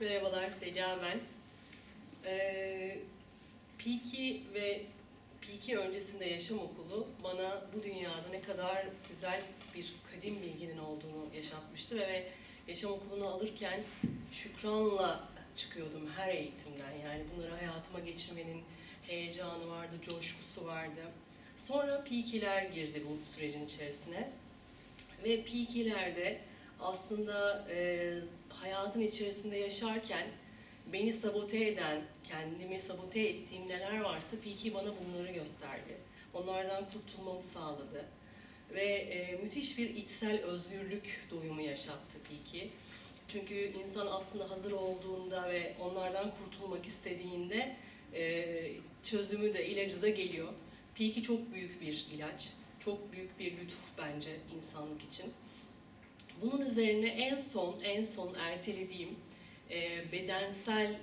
Merhabalar, Seca ben. Ee, P2 ve P2 öncesinde yaşam okulu bana bu dünyada ne kadar güzel bir kadim bilginin olduğunu yaşatmıştı ve yaşam okulunu alırken şükranla çıkıyordum her eğitimden. Yani bunları hayatıma geçirmenin heyecanı vardı, coşkusu vardı. Sonra P2'ler girdi bu sürecin içerisine. Ve P2'lerde aslında e, hayatın içerisinde yaşarken beni sabote eden, kendimi sabote ettiğim neler varsa P2 bana bunları gösterdi. Onlardan kurtulmamı sağladı. Ve e, müthiş bir içsel özgürlük duyumu yaşattı P2. Çünkü insan aslında hazır olduğunda ve onlardan kurtulmak istediğinde e, çözümü de ilacı da geliyor. P2 çok büyük bir ilaç. Çok büyük bir lütuf bence insanlık için. Bunun üzerine en son, en son ertelediğim e, bedensel,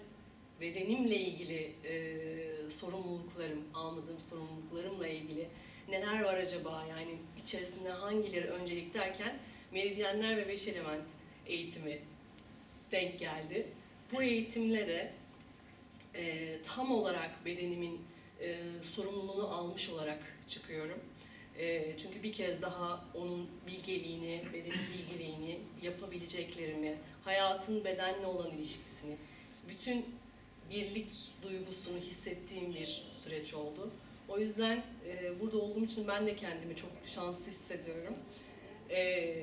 bedenimle ilgili e, sorumluluklarım, almadığım sorumluluklarımla ilgili neler var acaba yani içerisinde hangileri öncelik derken meridyenler ve beş element eğitimi denk geldi. Bu eğitimle de e, tam olarak bedenimin e, sorumluluğunu almış olarak çıkıyorum. E, çünkü bir kez daha onun bilgeliğini, bedenin bilgeliğini, yapabileceklerimi, hayatın bedenle olan ilişkisini, bütün birlik duygusunu hissettiğim bir süreç oldu. O yüzden e, burada olduğum için ben de kendimi çok şanslı hissediyorum. E,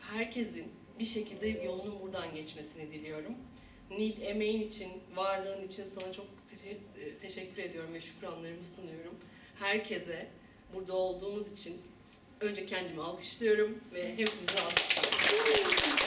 herkesin bir şekilde yolunun buradan geçmesini diliyorum. Nil emeğin için, varlığın için sana çok te- e, teşekkür ediyorum ve şükranlarımı sunuyorum. Herkese burada olduğumuz için önce kendimi alkışlıyorum ve hepinizi alkışlıyorum.